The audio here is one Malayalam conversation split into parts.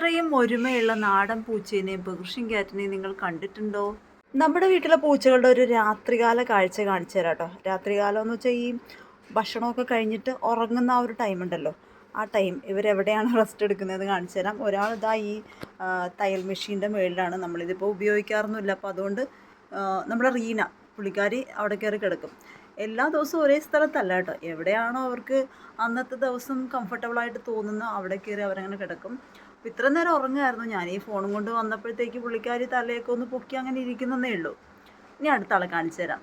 ഇത്രയും ഒരുമയുള്ള നാടൻ പൂച്ചേനെയും പെർഷ്യൻ ക്യാറ്റിനെയും നിങ്ങൾ കണ്ടിട്ടുണ്ടോ? നമ്മുടെ വീട്ടിലെ പൂച്ചകളുടെ ഒരു രാത്രികാല കാഴ്ച കാണിച്ചു തരാം കേട്ടോ രാത്രികാലം എന്ന് വെച്ചാൽ ഈ ഭക്ഷണമൊക്കെ കഴിഞ്ഞിട്ട് ഉറങ്ങുന്ന ആ ഒരു ടൈം ഉണ്ടല്ലോ. ആ ടൈം ഇവരെവിടെയാണ് റെസ്റ്റ് എടുക്കുന്നത് കാണിച്ചു തരാം. ഒരാൾ ഇതാ ഈ തയ്യൽ മെഷീന്റെ മുകളിലാണ് നമ്മളിതിപ്പോൾ ഉപയോഗിക്കാറൊന്നുമില്ല. അപ്പോൾ അതുകൊണ്ട് നമ്മുടെ റീന പുള്ളിക്കാരി അവിടെ കയറി കിടക്കും. എല്ലാ ദിവസവും ഒരേ സ്ഥലത്തല്ല കേട്ടോ. എവിടെയാണോ അവർക്ക് അന്നത്തെ ദിവസം കംഫർട്ടബിളായിട്ട് തോന്നുന്ന അവിടെ കയറി അവരങ്ങനെ കിടക്കും. അപ്പം ഇത്ര നേരം ഉറങ്ങുമായിരുന്നു. ഞാൻ ഈ ഫോണും കൊണ്ട് വന്നപ്പോഴത്തേക്ക് പുള്ളിക്കാരി തലയൊക്കെ ഒന്ന് പൊക്കി അങ്ങനെ ഇരിക്കുന്നതേ ഉള്ളൂ. ഇനി അടുത്ത ആളെ കാണിച്ചു തരാം.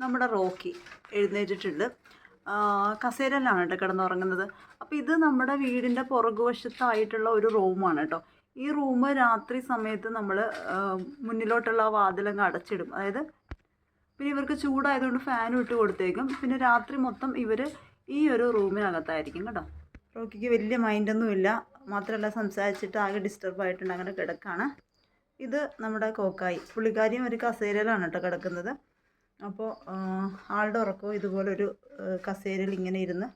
നമ്മുടെ റോക്കി എഴുന്നേറ്റിട്ടുണ്ട്. കസേരയിലാണ് കേട്ടോ കിടന്നുറങ്ങുന്നത്. അപ്പോൾ ഇത് നമ്മുടെ വീടിന്റെ പുറകുവശത്തായിട്ടുള്ള ഒരു റൂമാണ് കേട്ടോ. ഈ റൂം രാത്രി സമയത്ത് നമ്മൾ മുന്നിലോട്ടുള്ള വാതിലങ്ങ് അടച്ചിടും. അതായത് പിന്നെ ഇവർക്ക് ചൂടായതുകൊണ്ട് ഫാനും ഇട്ട് കൊടുത്തേക്കും. പിന്നെ രാത്രി മൊത്തം ഇവർ ഈ ഒരു റൂമിനകത്തായിരിക്കും കേട്ടോ. റോക്കിക്ക് വലിയ മൈൻഡൊന്നുമില്ല മാത്രമല്ല സംസാരിച്ചിട്ട് ആകെ ഡിസ്റ്റർബ് ആയിട്ടുണ്ട്. അങ്ങനെ കിടക്കാണ്. ഇത് നമ്മുടെ കോക്കായി. പുള്ളിക്കാരിയും ഒരു കസേരയിലാണ് കേട്ടോ കിടക്കുന്നത്. അപ്പോൾ ആളുടെ ഉറക്കവും ഇതുപോലൊരു കസേരയിൽ ഇങ്ങനെ ഇരുന്ന്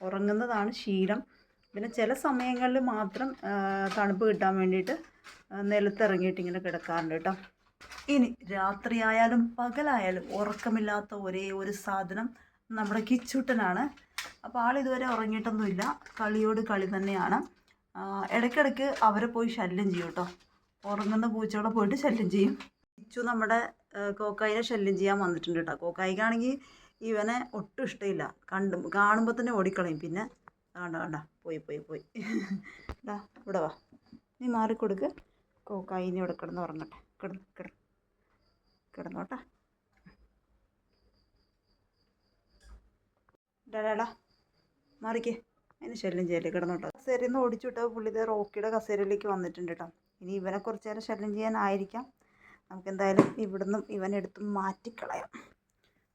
ഉറങ്ങുന്നതാണ് ശീലം. പിന്നെ ചില സമയങ്ങളിൽ മാത്രം തണുപ്പ് കിട്ടാൻ വേണ്ടിയിട്ട് നിലത്തിറങ്ങിയിട്ട് ഇങ്ങനെ കിടക്കാറുണ്ട് കേട്ടോ. ഇനി രാത്രിയായാലും പകലായാലും ഉറക്കമില്ലാത്ത ഒരേ ഒരു സാധനം നമ്മുടെ കിച്ചൂട്ടനാണ്. അപ്പോൾ ആൾ ഇതുവരെ ഉറങ്ങിയിട്ടൊന്നുമില്ല. കളിയോട് കളി തന്നെയാണ്. ഇടയ്ക്കിടയ്ക്ക് അവരെ പോയി ശല്യം ചെയ്യും കേട്ടോ. ഉറങ്ങുന്ന പൂച്ചകളെ പോയിട്ട് ശല്യം ചെയ്യും. കിച്ചു നമ്മുടെ കോക്കായിനെ ശല്യം ചെയ്യാൻ വന്നിട്ടുണ്ട് കേട്ടോ. കോക്കായിക്കാണെങ്കിൽ ഇവനെ ഒട്ടും ഇഷ്ടമില്ല. കണ്ടു കാണുമ്പോൾ തന്നെ ഓടിക്കളയും. പിന്നെ വേണ്ട വേണ്ട. പോയി പോയി പോയി. ഡാ ഇവിടെ വാ. നീ മാറിക്കൊടുക്ക്. കോക്കായിനെ ഇവിടെ കിടന്ന് ഉറങ്ങട്ടെ. കിടന്ന് കിടന്ന്. കിടന്നോട്ടെ. ഡാടാ മാറിക്കേ. അതിന് ശല്യം ചെയ്യല്ലേ കിടന്നോട്ടെ. കസേരയിൽ നിന്ന് ഓടിച്ചു വിട്ടാൽ പുള്ളി ഇതേ റോക്കിയുടെ കസേരയിലേക്ക് വന്നിട്ടുണ്ട് കേട്ടോ ഇനി ഇവനെ കുറച്ച് നേരം ശല്യം ചെയ്യാനായിരിക്കാം. നമുക്ക് എന്തായാലും ഇവിടുന്ന് ഇവനെ എടുത്ത് മാറ്റിക്കളയാം.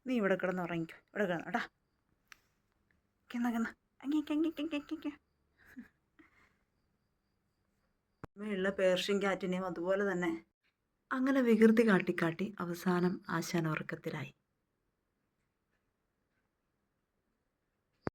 നീ ഇവിടെ കിടന്ന് ഉറങ്ങിക്കോ. ഇവിടെ കിടന്നോട്ടാ കിന്ന കിന്ന വെള്ള പേർഷ്യൻ ക്യാറ്റിനെയും അതുപോലെ തന്നെ അങ്ങനെ വികൃതി കാട്ടിക്കാട്ടി കാട്ടി അവസാനം ആശാൻ ഉറക്കത്തിലായി.